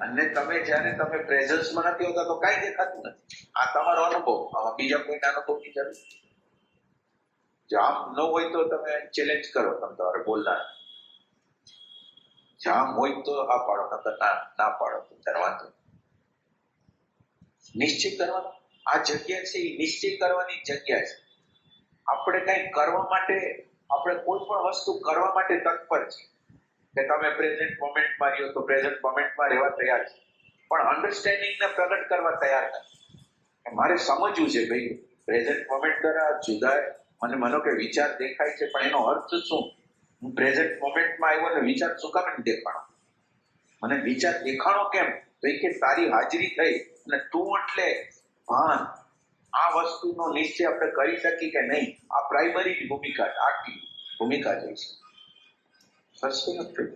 અને તમે જ્યારે તમે પ્રેઝન્સમાં નથી હોતા તો કાંઈ દેખાતું નથી. આ તમારો અનુભવ. બીજા કોઈના અનુભવની જરૂર જામ ન હોય તો તમે ચેલેન્જ કરો તમે તમારે બોલનાર જામ હોય તો આ પાડો, નકર ના ના પાડો તો વાંધો કરવાનો. આ જગ્યા છે એ નિશ્ચિત કરવાની જગ્યા છે. આપણે કંઈક કરવા માટે, આપણે કોઈ પણ વસ્તુ કરવા માટે તત્પર છીએ. કે તમે પ્રેઝન્ટ મોમેન્ટમાં રહ્યો તો પ્રેઝન્ટ મોમેન્ટમાં રહેવા તૈયાર છે. પણ અન્ડરસ્ટેન્ડિંગને પ્રગટ કરવા તૈયાર નથી. મારે સમજવું છે ભાઈ પ્રેઝન્ટ મોમેન્ટ દ્વારા જુદા મને માનો કે વિચાર દેખાય છે, પણ એનો અર્થ શું? હું પ્રેઝન્ટ મોમેન્ટમાં આવ્યો ને વિચાર શું કામ દેખાણો. મને વિચાર દેખાણો કેમ? તો કે તારી હાજરી થઈ અને તું એટલે ભાન. આ વસ્તુનો નિશ્ચય આપણે કરી શકીએ કે નહીં? આ પ્રાઇમરી ભૂમિકા આખી ભૂમિકા જે છે. specific